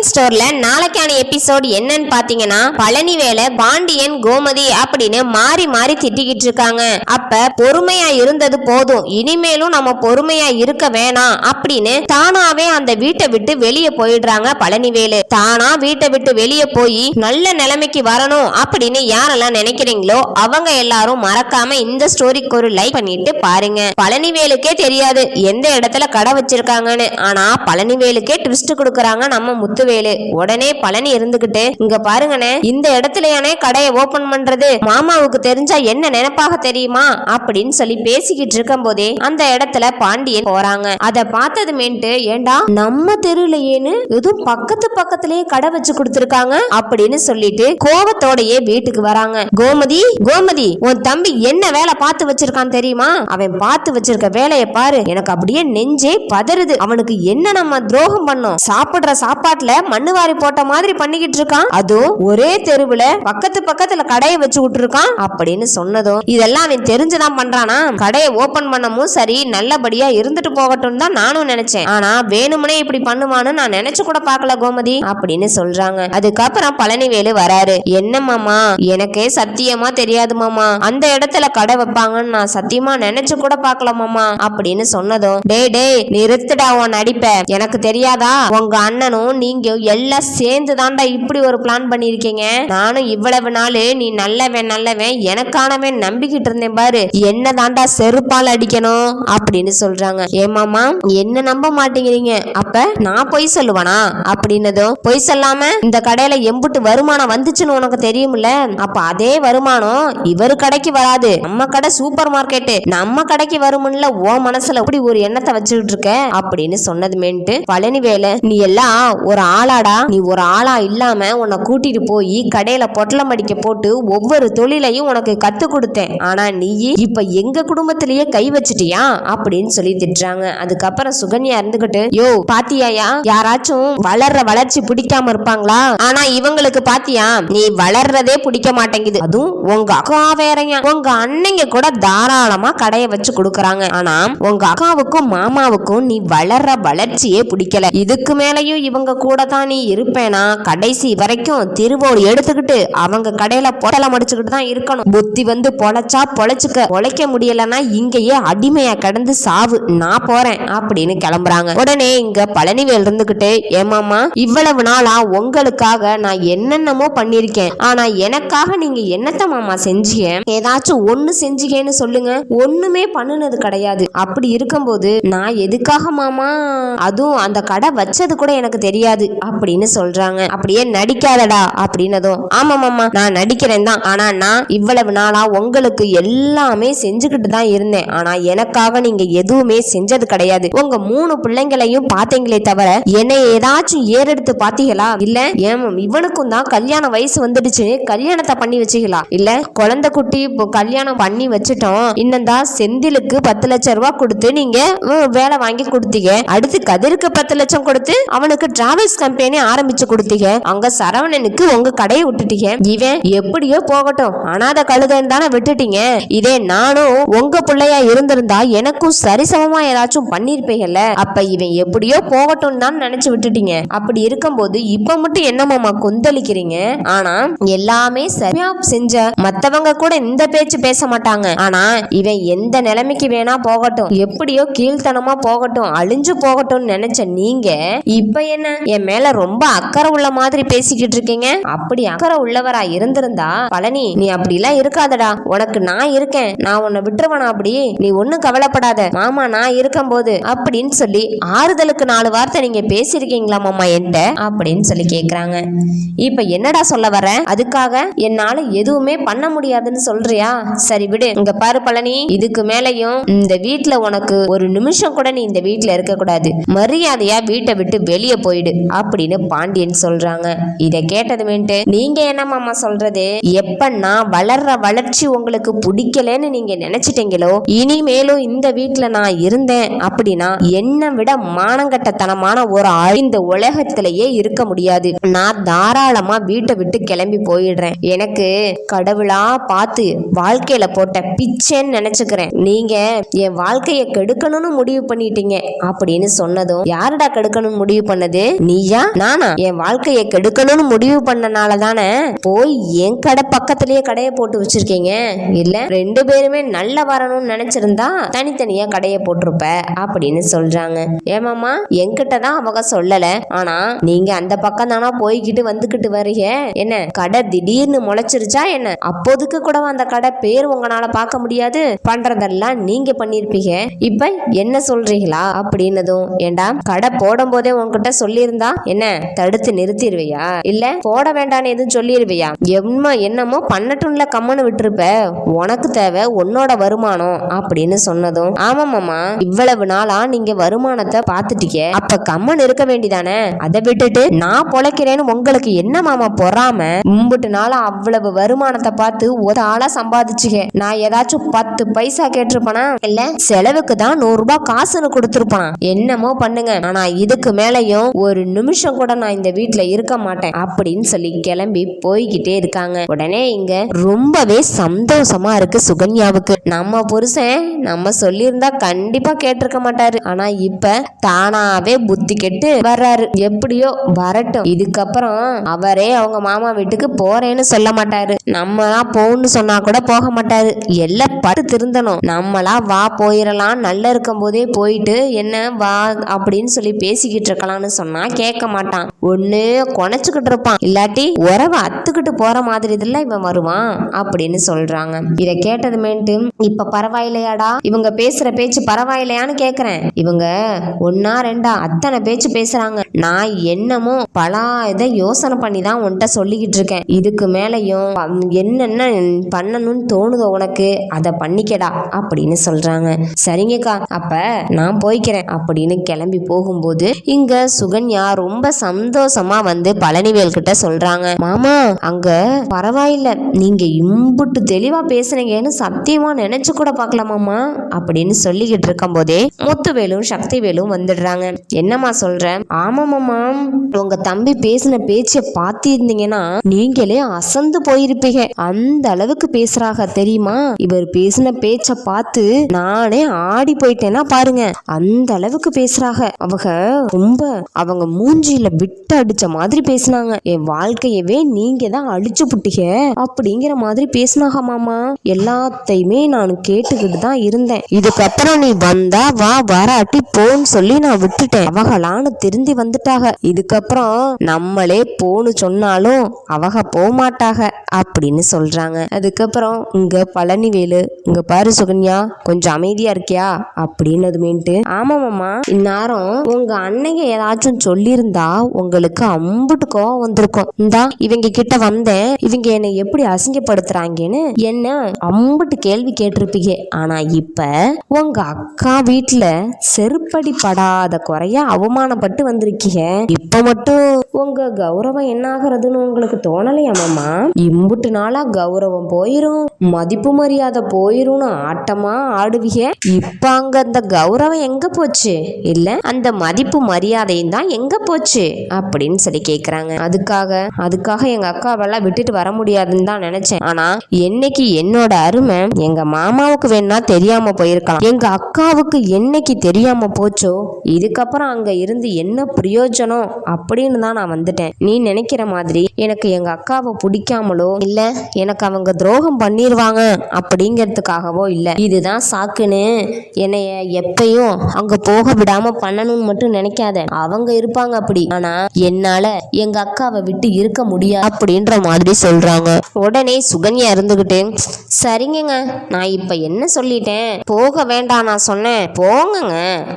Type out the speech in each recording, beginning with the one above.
பாண்டியன் ஸ்டோர்ல நாளைக்கான எபிசோட் என்னன்னு பாத்தீங்கன்னா பழனி வேலை பாண்டியன் கோமதி அப்படின்னு மாறி மாறி திட்டிக்கிட்டு இருக்காங்க. அப்ப பொறுமையா இருந்தது போதும். இனிமேலும் நம்ம பொறுமையா இருக்க வேணாம் அப்படின்னு தானாவே அந்த வீட்டை விட்டு வெளியே போயிடுறாங்க பழனிவேலு. தானா வீட்டை விட்டு வெளியே போய் நல்ல நிலைமைக்கு வரணும் அப்படின்னு யாரெல்லாம் நினைக்கிறீங்களோ அவங்க எல்லாரும் மறக்காம இந்த ஸ்டோரிக்கு ஒரு லைக் பண்ணிட்டு பாருங்க. பழனிவேலுக்கே தெரியாது எந்த இடத்துல கடை வச்சிருக்காங்கன்னு. ஆனா பழனிவேலுக்கே ட்விஸ்ட் கொடுக்குறாங்க நம்ம முத்து முத்துவேலு உடனே பழனி இருந்துகிட்டு இங்க பாருங்கண்ணே இந்த இடத்துலயானே கடையை ஓபன் பண்றது மாமாவுக்கு தெரிஞ்சா என்ன நினைப்பாக தெரியுமா? அப்படின்னு சொல்லி பேசிக்கிட்டு இருக்கும் போதே அந்த இடத்துல பாண்டியன் போறாங்க. அத பார்த்ததுமேன்ட்டு ஏண்டா நம்ம தெருலையேன்னு எதுவும் பக்கத்து பக்கத்துலயே கடை வச்சு கொடுத்துருக்காங்க அப்படின்னு சொல்லிட்டு கோவத்தோடயே வீட்டுக்கு வராங்க. கோமதி கோமதி உன் தம்பி என்ன வேலை பார்த்து வச்சிருக்கான் தெரியுமா? அவன் பார்த்து வச்சிருக்க வேலையை பாரு. எனக்கு அப்படியே நெஞ்சே பதறுது. அவனுக்கு என்ன நம்ம துரோகம் பண்ணோம்? சாப்பிடுற சாப்பாட்டுல மண்ணு வாரி போட்ட மாதிரி பண்ணிக்கிட்டு இருக்கான். அதுவும் ஒரே தெருவுல பக்கத்து பக்கத்துல கடையை வச்சு விட்டுருக்கான். அப்படின்னு சொன்னதும் இதெல்லாம் அவன் தெரிஞ்சுதான் பண்றானா? கடையை ஓபன் பண்ணமும் சரி நல்லபடியா இருந்துட்டு போகட்டும் தான் நானும் நினைச்சேன். ஆனா வேணும்னே இப்படி பண்ணுவான்னு நான் நினைச்சு கூட பாக்கல கோமதி. அப்படின்னு சொல்றாங்க. அதுக்கப்புறம் பழனிவேலு வராரு. என்ன மாமா? எனக்கே சத்தியமா தெரியாது மாமா. அந்த இடத்துல கடை வைப்பாங்கன்னு நான் சத்தியமா நினைச்சு கூட பாக்கல மாமா. அப்படின்னு சொன்னதும் டேய் டேய் நிறுத்துடா உன் நடிப்ப. எனக்கு தெரியாதா? உங்க அண்ணனும் நீங்க எல்லாம் சேர்ந்து தாண்டா இப்படி ஒரு பிளான் பண்ணிருக்கீங்க நானும் இவ்வளவு நாள் நீ நல்லவன் நல்லவன் எனக்கானவன் நம்பிக்கிட்டு இருந்தேன் பாரு. என்ன தாண்டா செருப்பால் அடிக்கணும் அப்படின்னு சொல்றாங்க. ஏமாமா என்ன நம்ப மாட்டேங்கிறீங்க? அப்ப நான் பொய் சொல்லுவானா? அப்படின்னதும் பொய் சொல்லாம இந்த கடையில எம்புட்டு வருமானம் வந்துச்சுன்னு உனக்கு தெரியும்ல? அப்ப அதே வருமானம் இவரு கடைக்கு வராது. நம்ம கடை சூப்பர் மார்க்கெட்டு நம்ம கடைக்கு வருமுன்ல ஓ மனசுல இப்படி ஒரு எண்ணத்தை வச்சுக்கிட்டு இருக்க? அப்படின்னு சொன்னதுமேன்ட்டு பழனி வேலை நீ எல்லாம் ஒரு ஆளாடா. நீ ஒரு ஆளா இல்லாம உன்னை கூட்டிட்டு போய் கடையில பொட்டலம் அடிக்க போட்டு ஒவ்வொரு தொழிலையும் உனக்கு கத்து கொடுத்தேன். ஆனா நீ இப்ப எங்க குடும்பத்திலேயே கை வச்சிட்டியா? அப்படின்னு சொல்லி திட்டுறாங்க. அதுக்கப்புறம் சுகன்யா இருந்துகிட்டு யோ பாத்தியாயா? யாராச்சும் வளர்ற வளர்ச்சி பிடிக்காம இருப்பாங்களா? ஆனா இவங்களுக்கு பாத்தியா நீ வளர்றதே பிடிக்க மாட்டேங்குது. அதுவும் உங்க அக்கா வேறையா? உங்க அன்னைங்க கூட தாராளமா கடைய வச்சு கொடுக்கறாங்க. ஆனா உங்க அக்காவுக்கும் மாமாவுக்கும் நீ வளர்ற வளர்ச்சியே பிடிக்கல. இதுக்கு மேலயும் இவங்க கூட தான் நீ இருப்பேனா? கடைசி வரைக்கும் திருவோடு எடுத்துக்கிட்டு அவங்க கடையில பொட்டலம் அடிச்சுக்கிட்டு தான் இருக்கணும். புத்தி வந்து பொழைச்சா பொழைச்சுக்க. பொழைக்க முடியலன்னா இங்கேயே அடிமையா கிடந்து சாவு. நான் போறேன் அப்படின்னு கிளம்புறாங்க. உடனே இங்க பழனிவேல் இருந்துகிட்டு ஏமாமா இவ்வளவு நாளா உங்களுக்காக நான் என்னென்னமோ பண்ணிருக்கேன் ஆனா எனக்காக நீங்க என்னத்த மாமா செஞ்சீங்க? ஏதாச்சும் ஒண்ணு செஞ்சீங்கன்னு சொல்லுங்க. ஒண்ணுமே பண்ணுனது கிடையாது. அப்படி இருக்கும்போது நான் எதுக்காக மாமா? அதுவும் அந்த கடை வச்சது கூட எனக்கு தெரியாது. அப்படின்னு சொல்றாங்க. அப்படியே நடிக்காதடா அப்படின்னதும் ஆமா மாமா நான் நடிக்கிறேன் தான் ஆனா நான் இவ்வளவு நாளா உங்களுக்கு எல்லாமே செஞ்சுக்கிட்டு தான் இருந்தேன். ஆனா எனக்காக நீங்க எதுவுமே செஞ்சது கிடையாது. உங்க மூணு பிள்ளைங்களையும் பாத்தீங்களே தவிர என்னை ஏதாச்சும் ஏறெடுத்து பாத்தீங்களா இல்ல ஏன் இவனுக்கும் தான் கல்யாண வயசு வந்துடுச்சு. கல்யாணத்தை பண்ணி வச்சுக்கலாம் இல்ல குழந்தை குட்டி இப்போ கல்யாணம் பண்ணி வச்சுட்டோம். இன்னும் தான் செந்திலுக்கு பத்து லட்சம் ரூபாய் கொடுத்து நீங்க வேலை வாங்கி கொடுத்தீங்க. அடுத்து கதிருக்கு பத்து லட்சம் கொடுத்து அவனுக்கு டிராவல்ஸ் கம்பெனி ஆரம்பிச்சு கொடுத்தீங்க. அங்க சரவணனுக்கு உங்க கடையை விட்டுட்டீங்க. இவன் எப்படியோ போகட்டும். அனாதை கழுதன் தானே விட்டுட்டீங்க. இதே நானும் உங்க பிள்ளையா இருந்திருந்தா எனக்கும் சரிசமமா ஏதாச்சும் பண்ணிருப்பீங்கல்ல அப்ப இவன் எப்படியோ போகட்டும் தான் நினைச்சு விட்டுட்டீங்க. அப்படி இருக்கும்போது இப்ப மட்டும் என்னமாமா கொந்தளிக்கிறீங்க? ஆனா எல்லாமே சரியா செஞ்ச மத்தவங்க கூட இந்த பேச்சு பேச மாட்டாங்க. ஆனா இவன் எந்த நிலைமைக்கு வேணா போகட்டும். எப்படியோ கீழ்த்தனமா போகட்டும். அழிஞ்சு போகட்டும்னு நினைச்ச நீங்க இப்ப என்ன? என் மேல ரொம்ப அக்கறை உள்ள மாதிரி பேசிக்கிட்டு இருக்கீங்க? அப்படி அக்கறை உள்ளவரா இருந்திருந்தா பழனி நீ அப்படி எல்லாம் இருக்காதடா. உனக்கு நான் இருக்கேன். நான் உன்னை விட்டுருவனா அப்படி? நீ ஒண்ணும் கவலைப்படாத. மாமா நான் இருக்கும் போது அப்படின்னு சொல்லி ஆறுதலுக்கு நாலு வார்த்தை நீங்க பேசியிருக்கீங்களா மாமா என்கிட்ட? அப்படின்னு சொல்லி கேக்குறாங்க. இப்ப என்னடா சொல்ல வர? அதுக்காக என்னால எதுவுமே பண்ண முடியாதுன்னு சொல்றியா? சரி விடு. இங்க பாரு பழனி. இதுக்கு மேலயும் இந்த வீட்டுல உனக்கு ஒரு நிமிஷம் கூட நீ இந்த வீட்டுல இருக்க கூடாது. மரியாதையா வீட்டை விட்டு வெளியே போயிடு. அப்படின்னு பாண்டியன் சொல்றாங்க. இதை கேட்டதுமேட்டு நீங்க என்ன மாமா சொல்றது? எப்ப நான் வளர்ற வளர்ச்சி உங்களுக்கு பிடிக்கலன்னு நீங்க நினைச்சிட்டீங்களோ இனிமேலும் இந்த வீட்டுல நான் இருந்தேன் அப்படின்னா என்னை விட மானங்கட்டத்தனமான ஒரு ஆள் இந்த உலகத்திலேயே இருக்க முடியாது. நான் தாராளமா வீட்டை விட்டு கிளம்பி போயிடுறேன். எனக்கு கடவுளா பார்த்து வாழ்க்கையில போட்ட பிச்சைன்னு நினைச்சுக்கிறேன். நீங்க என் வாழ்க்கைய கெடுக்கணும்னு முடிவு பண்ணிட்டீங்க. அப்படின்னு சொன்னதும் யாருடா கெடுக்கணும்னு முடிவு பண்ணது? நீ ஐயா நானா? என் வாழ்க்கையை கெடுக்கணும்னு முடிவு பண்ணனால தானே போய் என் கடை பக்கத்திலேயே கடையை போட்டு வச்சிருக்கீங்க. இல்ல ரெண்டு பேருமே நல்லா வரணும்னு நினைச்சிருந்தா தனித்தனியா கடையை போட்டிருப்ப அப்படின்னு சொல்றாங்க. ஏமாமா என்கிட்ட தான் அவங்க சொல்லல. ஆனா நீங்க அந்த பக்கம் தானா போய்கிட்டு வந்துகிட்டு வரீங்க என்ன கடை திடீர்னு முளைச்சிருச்சா என்ன? அப்போதுக்கு கூட அந்த கடை பேர் உங்களால பார்க்க முடியாது? பண்றதெல்லாம் நீங்க பண்ணிருப்பீங்க. இப்ப என்ன சொல்றீங்களா அப்படின்னதும் ஏண்டா கடை போடும் போதே உன்கிட்ட சொல்லியிருந்தா என்ன தடுத்து நிறுத்திடுவியா இல்ல போட வேண்டான்னு எதுவும் சொல்லிடுவியா எம்மா என்னமோ பண்ணட்டும்ல கம்மனு விட்டுருப்ப. உனக்கு தேவை உன்னோட வருமானம் அப்படின்னு சொன்னதும் ஆமாமாமா இவ்வளவு நாளா நீங்க வருமானத்தை பார்த்துட்டீங்க. அப்ப கம்மன் இருக்க வேண்டிதானே? அதை விட்டுட்டு நான் பொழைக்கிறேன்னு உங்களுக்கு என்ன மாமா பொறாம? மும்பிட்டு நாளா அவ்வளவு வருமானத்தை பார்த்து ஒரு ஆளா சம்பாதிச்சுக்க. நான் ஏதாச்சும் பத்து பைசா கேட்டிருப்பனா? இல்ல செலவுக்கு தான் நூறு ரூபாய் காசுன்னு கொடுத்துருப்பான். என்னமோ பண்ணுங்க. ஆனா இதுக்கு மேலயும் ஒரு நிமிஷம் நிமிஷம் கூட நான் இந்த வீட்ல இருக்க மாட்டேன் அப்படின்னு சொல்லி கிளம்பி போய்கிட்டே இருக்காங்க. உடனே இங்க ரொம்பவே சந்தோஷமா இருக்கு சுகன்யாவுக்கு. நம்ம புருஷன் நம்ம சொல்லியிருந்தா கண்டிப்பா கேட்டிருக்க மாட்டாரு. ஆனா இப்ப தானாவே புத்தி கெட்டு வர்றாரு. எப்படியோ வரட்டும். இதுக்கப்புறம் அவரே அவங்க மாமா வீட்டுக்கு போறேன்னு சொல்ல மாட்டாரு. நம்மளா போன்னு சொன்னா கூட போக மாட்டாரு. எல்லாம் பட்டு திருந்தணும். நம்மளா வா போயிடலாம் நல்லா இருக்கும் போதே போயிட்டு என்ன வா அப்படின்னு சொல்லி பேசிக்கிட்டு இருக்கலாம்னு சொன்னா கேட்க மாட்டான். ஒண்ணு கொனைச்சுக்கிட்டு இருப்பான். இல்லாட்டி உறவை அத்துக்கிட்டு போற மாதிரி இதுல இவன் வருவான் அப்படின்னு சொல்றாங்க. இத கேட்டதுமேட்டு இப்ப பரவாயில்லையாடா? இவங்க பேசுற பேச்சு பரவாயில்லையான்னு கேக்குறேன். இவங்க ஒன்னா ரெண்டா அத்தனை பேச்சு பேசுறாங்க. நான் என்னமோ பலா இதை யோசனை பண்ணி தான் உன்கிட்ட சொல்லிக்கிட்டு இருக்கேன். இதுக்கு மேலையும் என்னென்ன பண்ணணும்னு தோணுதோ உனக்கு அதை பண்ணிக்கடா அப்படின்னு சொல்றாங்க. சரிங்கக்கா அப்ப நான் போய்க்கிறேன் அப்படின்னு கிளம்பி போகும்போது இங்க சுகன்யா ரொம்ப ரொம்ப சந்தோஷமா வந்து பழனிவேல் கிட்ட சொல்றாங்க. மாமா அங்க பரவாயில்ல. நீங்க இம்புட்டு தெளிவா பேசுனீங்கன்னு சத்தியமா நினைச்சு கூட பாக்கலாமாமா அப்படின்னு சொல்லிக்கிட்டு இருக்கும் போதே முத்துவேலும் சக்திவேலும் வந்துடுறாங்க. என்னம்மா சொல்ற? ஆமாமாமா உங்க தம்பி பேசின பேச்சை பார்த்திருந்தீங்கன்னா நீங்களே அசந்து போயிருப்பீங்க. அந்த அளவுக்கு பேசுறாங்க தெரியுமா? இவர் பேசின பேச்ச பார்த்து நானே ஆடி போயிட்டேன்னா பாருங்க. அந்த அளவுக்கு பேசுறாங்க அவங்க ரொம்ப அவங்க மூ மூஞ்சியில விட்டு அடிச்ச மாதிரி பேசினாங்க. என் வாழ்க்கையவே நீங்க தான் அழிச்சு புட்டிக அப்படிங்கிற மாதிரி பேசினாங்க மாமா. எல்லாத்தையுமே நான் கேட்டுக்கிட்டு தான் இருந்தேன். இதுக்கப்புறம் நீ வந்தா வா வராட்டி போன்னு சொல்லி நான் விட்டுட்டேன். அவகளான்னு திருந்தி வந்துட்டாக. இதுக்கப்புறம் நம்மளே போன்னு சொன்னாலும் அவக போக மாட்டாக அப்படின்னு சொல்றாங்க. அதுக்கப்புறம் இங்க பழனிவேலு இங்க பாரு சுகன்யா கொஞ்சம் அமைதியா இருக்கியா? அப்படின்னதுமேட்டு ஆமாமாம்மா இந்நேரம் உங்க அன்னைங்க ஏதாச்சும் சொல்லி இருந்தா உங்களுக்கு அம்புட்டு கோவம் வந்திருக்கும். இந்தா இவங்க கிட்ட வந்தேன் இவங்க என்னை எப்படி அசிங்கப்படுத்துறாங்கன்னு என்ன அம்புட்டு கேள்வி கேட்டிருப்பீங்க. ஆனா இப்ப உங்க அக்கா வீட்டுல செருப்படி படாத குறைய அவமானப்பட்டு வந்திருக்கீங்க. இப்ப மட்டும் உங்க கௌரவம் என்ன ஆகுறதுன்னு உங்களுக்கு தோணலையா மாமா? இம்புட்டு நாளா கௌரவம் போயிரும் மதிப்பு மரியாதை போயிரும்னு ஆட்டமா ஆடுவீங்க. இப்ப அங்க அந்த கௌரவம் எங்க போச்சு? இல்ல அந்த மதிப்பு மரியாதையும் தான் எங்க போச்சு அப்படின்னு சொல்லி கேக்குறாங்க. அதுக்காக அதுக்காக எங்க அக்காவெல்லாம் விட்டுட்டு வர முடியாதுன்னு தான் நினைச்சேன். ஆனா என்னைக்கு என்னோட அருமை எங்க மாமாவுக்கு வேணா தெரியாம போயிருக்கலாம். எங்க அக்காவுக்கு என்னைக்கு தெரியாம போச்சோ இதுக்கப்புறம் அங்க இருந்து என்ன பிரயோஜனம் அப்படின்னு தான் நான் வந்துட்டேன். நீ நினைக்கிற மாதிரி எனக்கு எங்க அக்காவை பிடிக்காமலோ இல்ல எனக்கு அவங்க துரோகம் பண்ணிருவாங்க அப்படிங்கிறதுக்காகவோ இல்ல. இதுதான் சாக்குன்னு என்னைய எப்பயும் அங்க போக விடாம பண்ணணும்னு மட்டும் நினைக்காத. அவங்க இருப்பாங்க அப்படி. ஆனா என்னால எங்க அக்காவை விட்டு இருக்க முடியாது அப்படின்ற மாதிரி சொல்றாங்க. உடனே சுகன்யா இருந்துகிட்டு சரிங்கங்க நான் இப்ப என்ன சொல்லிட்டேன்? போக வேண்டாம் நான் சொன்னேன். போங்கங்க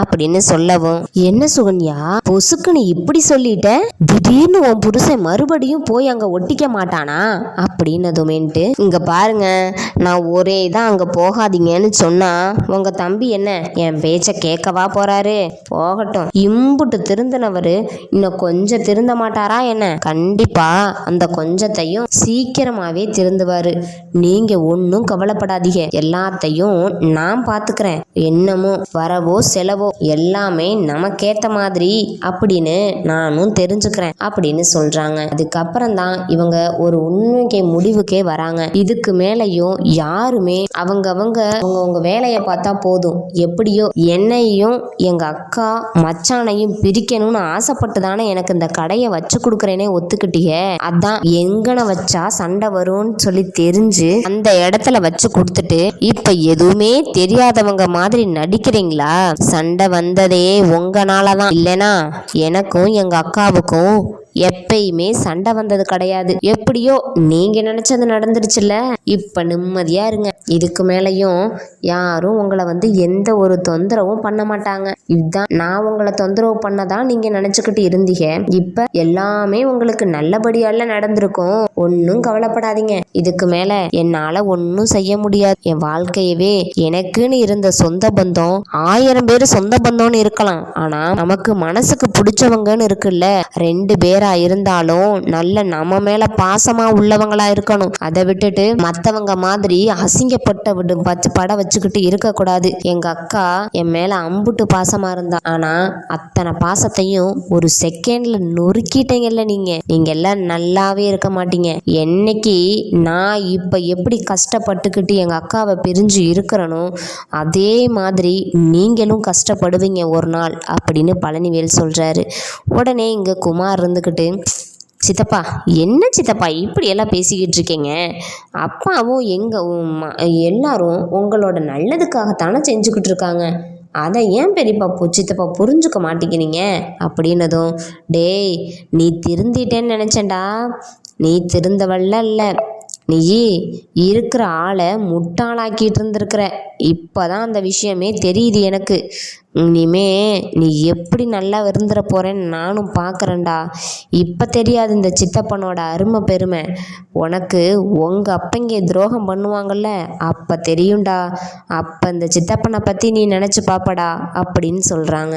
அப்படின்னு சொல்லவும். என்ன சுகன்யா? பொசுக்குன்னு இப்படி சொல்லிட்ட? திடீர்னு உன் புருஷன் மறுபடியும் போய் அங்க ஒட்டிக்க மாட்டானா? அப்படின்னதுமேன்ட்டு இங்க பாருங்க நான் ஒரே தான் அங்க போகாதீங்கன்னு சொன்னா உங்க தம்பி என்ன? என் பேச்ச கேட்கவா போறாரு? போகட்டும். இம்புட்டு திருந்தினவரு இன்னும் கொஞ்சம் திருந்த மாட்டாரா என்ன? கண்டிப்பா. அந்த கொஞ்சத்தையும் சீக்கிரமாவே திருந்துவாரு. நீங்க ஒன்றும் கவலைப்படாதீங்க. எல்லாத்தையும் நான் பாத்துக்கிறேன். என்னமோ வரவோ செலவோ எல்லாமே நமக்கேத்த மாதிரி அப்படின்னு நானும் தெரிஞ்சுக்கிறேன் அப்படின்னு சொல்றாங்க. அதுக்கப்புறம் தான் இவங்க ஒரு உண்மைக்கு முடிவுக்கே வராங்க. இதுக்கு மேலையும் யாருமே அவங்க அவங்க அவங்கவுங்க வேலையை பார்த்தா போதும். எப்படியோ என்னையும் எங்க அக்கா மச்சானையும் பிரிக்கணும்னு ஆசை ஆசைப்பட்டு தானே எனக்கு இந்த கடையை வச்சு கொடுக்குறேனே ஒத்துக்கிட்டிய? அதான் எங்கன வச்சா சண்டை வரும்னு சொல்லி தெரிஞ்சு அந்த இடத்துல வச்சு கொடுத்துட்டு இப்ப எதுவுமே தெரியாதவங்க மாதிரி நடிக்கிறீங்களா? சண்டை வந்ததே உங்கனால தான் இல்லைனா எனக்கும் எங்க அக்காவுக்கும் எப்பயுமே சண்டை வந்தது கிடையாது. எப்படியோ நீங்க நினைச்சது நடந்துருச்சுல்ல? இப்ப நிம்மதியா இருங்க. இதுக்கு மேலையும் யாரும் உங்களை வந்து எந்த ஒரு தொந்தரவும் பண்ண மாட்டாங்க. இதுதான் நான் உங்களை தொந்தரவு பண்ணதான் நீங்க நினைச்சுக்கிட்டு இருந்தீங்க. இப்ப எல்லாமே உங்களுக்கு நல்லபடியால நடந்திருக்கும். ஒன்றும் கவலைப்படாதீங்க. இதுக்கு மேல என்னால ஒன்றும் செய்ய முடியாது. என் வாழ்க்கையவே எனக்குன்னு இருந்த சொந்த பந்தம் ஆயிரம் பேர் சொந்த பந்தம்னு இருக்கலாம். ஆனா நமக்கு மனசுக்கு பிடிச்சவங்கன்னு இருக்குல்ல. ரெண்டு பேரா இருந்தாலும் நல்ல நம்ம மேல பாசமா உள்ளவங்களா இருக்கணும். அதை விட்டுட்டு மத்தவங்க மாதிரி அசிங்கப்பட்ட விடு வச்சு படம் வச்சுக்கிட்டு இருக்கக்கூடாது. எங்க அக்கா என் மேல அம்புட்டு பாசமா இருந்தா. ஆனா அத்தனை பாசத்தையும் ஒரு செகண்ட்ல நொறுக்கிட்டீங்கல்ல நீங்க. நீங்க எல்லாம் நல்லாவே இருக்க மாட்டீங்க. என்னைக்கு நான் இப்ப எப்படி கஷ்டப்பட்டுக்கிட்டு எங்க அக்காவை பிரிஞ்சு இருக்கிறனோ அதே மாதிரி நீங்களும் கஷ்டப்படுவீங்க ஒரு நாள் அப்படின்னு பழனிவேல் சொல்றாரு. உடனே இங்க குமார் இருந்துக்கிட்டு சித்தப்பா என்ன சித்தப்பா இப்படி எல்லாம் பேசிக்கிட்டு இருக்கீங்க? அப்பாவும் எங்க உம் எல்லாரும் உங்களோட நல்லதுக்காகத்தானே செஞ்சுக்கிட்டு இருக்காங்க? அதை ஏன் பெரியப்பா புச்சித்தப்பா புரிஞ்சுக்க மாட்டேங்கிறீங்க? அப்படின்னதும் டேய் நீ திருந்திட்டேன்னு நினச்சேன்டா. நீ திருந்தவல்ல இல்லை நீயே இருக்கிற ஆளை முட்டாளாக்கிட்டு இருந்திருக்கிற. இப்போதான் அந்த விஷயமே தெரியுது எனக்கு. இனிமே நீ எப்படி நல்லா இருந்துட போகிறேன்னு நானும் பார்க்குறேன்டா இப்போ தெரியாது இந்த சித்தப்பனோட அருமை பெருமை. உனக்கு உங்கள் அப்பங்க துரோகம் பண்ணுவாங்கல்ல அப்போ தெரியும்டா. அப்போ இந்த சித்தப்பனை பற்றி நீ நினச்சி பாப்படா அப்படின்னு சொல்கிறாங்க